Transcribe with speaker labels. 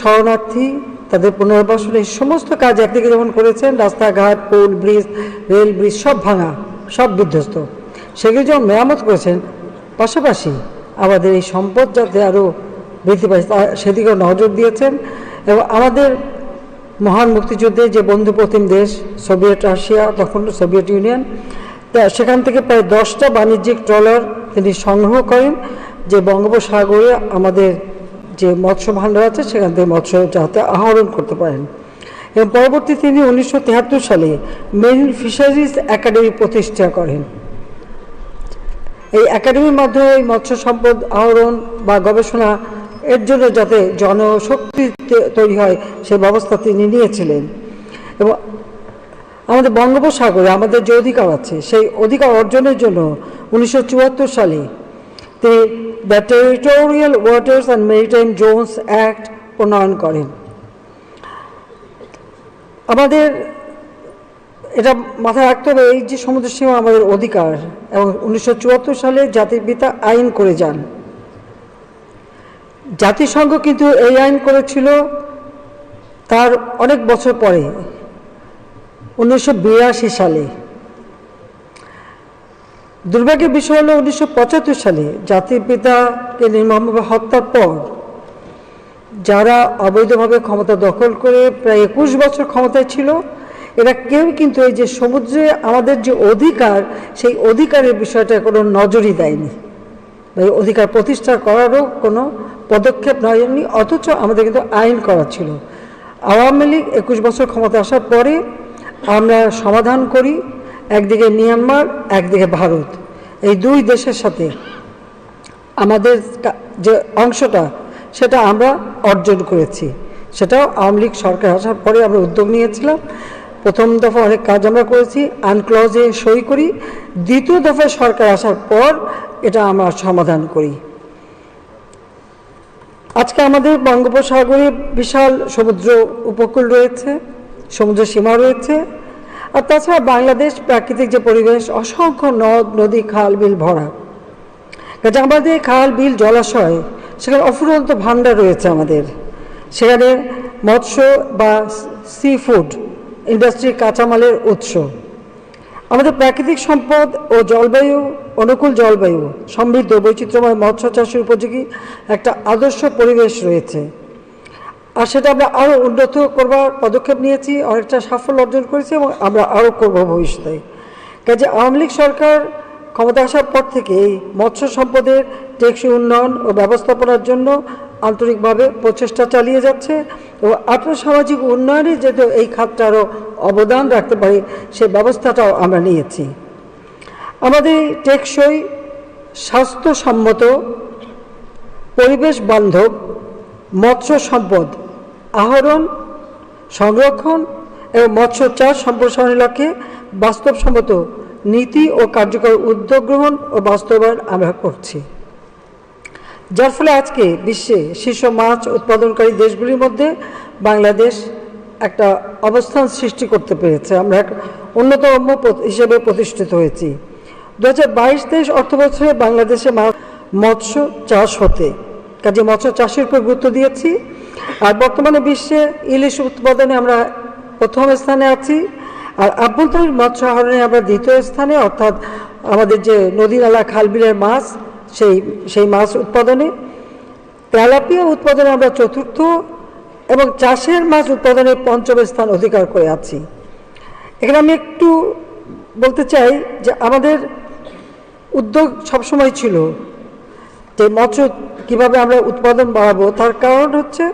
Speaker 1: শরণার্থী তাদের পুনর্বাসন এই সমস্ত কাজ একদিকে যেমন করেছেন, রাস্তাঘাট, পুল, ব্রিজ, রেল ব্রিজ, সব ভাঙা, সব বিধ্বস্ত। সেগুলি যেমন মেরামত করেছেন, পাশাপাশি আমাদের এই সম্পদ যাতে আরও বৃদ্ধি পায় সেদিকেও নজর দিয়েছেন এবং আমাদের মহান মুক্তিযুদ্ধে যে বন্ধু প্রতিম দেশ, সোভিয়েত রাশিয়া, তখন সোভিয়েত ইউনিয়ন, তা সেখান থেকে প্রায় দশটা বাণিজ্যিক ট্রলার তিনি সংগ্রহ করেন, যে বঙ্গোপসাগরে আমাদের যে মৎস্য ভাণ্ডার আছে, সেখান থেকে মৎস্য যাতে আহরণ করতে পারেন। এবং পরবর্তী তিনি উনিশশো সালে মেরিন ফিশারিজ একাডেমি প্রতিষ্ঠা করেন। এই একাডেমির মাধ্যমে এই মৎস্য সম্পদ আহরণ বা গবেষণা এর জন্য যাতে জনশক্তি তৈরি হয়, সে ব্যবস্থা তিনি নিয়েছিলেন। এবং আমাদের বঙ্গোপসাগরে আমাদের যে অধিকার আছে, সেই অধিকার অর্জনের জন্য উনিশশো চুয়াত্তর সালে তিনি the territorial waters and maritime zones act প্রণয়ন করেন। আমাদের, এটা মাথায় রাখতে হবে, এই যে সমুদ্র সীমা আমাদের অধিকার এবং উনিশশো চুয়াত্তর সালে জাতির পিতা আইন করে যান। জাতিসংঘ কিন্তু এই আইন করেছিল তার অনেক বছর পরে, উনিশশো বিরাশি সালে। দুর্ভাগ্যের বিষয় হলো উনিশশো পঁচাত্তর সালে জাতির পিতাকে নির্মমভাবে হত্যার পর যারা অবৈধভাবে ক্ষমতা দখল করে প্রায় একুশ বছর ক্ষমতায় ছিল, এরা কেউ কিন্তু এই যে সমুদ্রে আমাদের যে অধিকার, সেই অধিকারের বিষয়টা কোনো নজরই দেয়নি। এই অধিকার প্রতিষ্ঠা করারও কোনো পদক্ষেপ নেয়নি, অথচ আমাদের কিন্তু আইন করা ছিল। আওয়ামী লীগ একুশ বছর ক্ষমতা আসার পরে আমরা সমাধান করি একদিকে মিয়ানমার, একদিকে ভারত। এই দুই দেশের সাথে আমাদের যে অংশটা, সেটা আমরা অর্জন করেছি। সেটাও আওয়ামী লীগ সরকার আসার পরে আমরা উদ্যোগ নিয়েছিলাম। প্রথম দফা অনেক কাজ আমরা করেছি আনক্লজে সই করি। দ্বিতীয় দফায় সরকার আসার পর এটা আমরা সমাধান করি। আজকে আমাদের বঙ্গোপসাগরে বিশাল সমুদ্র উপকূল রয়েছে, সমুদ্র সীমা রয়েছে। আর তাছাড়া বাংলাদেশ প্রাকৃতিক যে পরিবেশ, অসংখ্য নদ, নদী, খাল, বিল ভরা। কাজে আমাদের খাল, বিল, জলাশয়, সেখানে অফুরন্ত ভাণ্ডার রয়েছে আমাদের। সেখানে মৎস্য বা সি ফুড ইন্ডাস্ট্রি কাঁচামালের উৎস। আমাদের প্রাকৃতিক সম্পদ ও জলবায়ু, অনুকূল জলবায়ু, সমৃদ্ধ, বৈচিত্র্যময় মৎস্য চাষের উপযোগী একটা আদর্শ পরিবেশ রয়েছে। আর সেটা আমরা আরও উন্নত করবার পদক্ষেপ নিয়েছি, অনেকটা সাফল্য অর্জন করেছি এবং আমরা আরও করব ভবিষ্যতে। কাজে আওয়ামী লীগ সরকার ক্ষমতা আসার পর থেকে এই মৎস্য সম্পদের টেকসই উন্নয়ন ও ব্যবস্থাপনার জন্য আন্তরিকভাবে প্রচেষ্টা চালিয়ে যাচ্ছে এবং আর্থসামাজিক উন্নয়নে যাতে এই খাতটা আরও অবদান রাখতে পারি সেই ব্যবস্থাটাও আমরা নিয়েছি। আমাদের টেকসই, স্বাস্থ্যসম্মত পরিবেশ বান্ধব মৎস্য সম্পদ আহরণ, সংরক্ষণ এবং মৎস্য চাষ সম্প্রসারণের লক্ষ্যে বাস্তবসম্মত নীতি ও কার্যকর উদ্যোগ গ্রহণ ও বাস্তবায়ন আমরা করছি। যার ফলে আজকে বিশ্বে শীর্ষ মাছ উৎপাদনকারী দেশগুলির মধ্যে বাংলাদেশ একটা অবস্থান সৃষ্টি করতে পেরেছে। আমরা এক অন্যতম হিসেবে প্রতিষ্ঠিত হয়েছি। দু হাজার বাইশ তেইশ অর্থবছরে বাংলাদেশে মৎস্য চাষ হতে, কাজে মৎস্য চাষের উপর গুরুত্ব দিয়েছি। আর বর্তমানে বিশ্বে ইলিশ উৎপাদনে আমরা প্রথম স্থানে আছি। আর আভ্যন্তরীণ মৎস্য আহরণে আমরা দ্বিতীয় স্থানে, অর্থাৎ আমাদের যে নদী নালা খালবিলের মাছ, সেই সেই মাছ উৎপাদনে। তেলাপিয়া উৎপাদনে আমরা চতুর্থ এবং চাষের মাছ উৎপাদনে পঞ্চম স্থান অধিকার করে আছি। এখানে আমি একটু বলতে চাই যে আমাদের উদ্যোগ সবসময় ছিল যে মৎস্য কীভাবে আমরা উৎপাদন বাড়াবো, তার কারণ হচ্ছে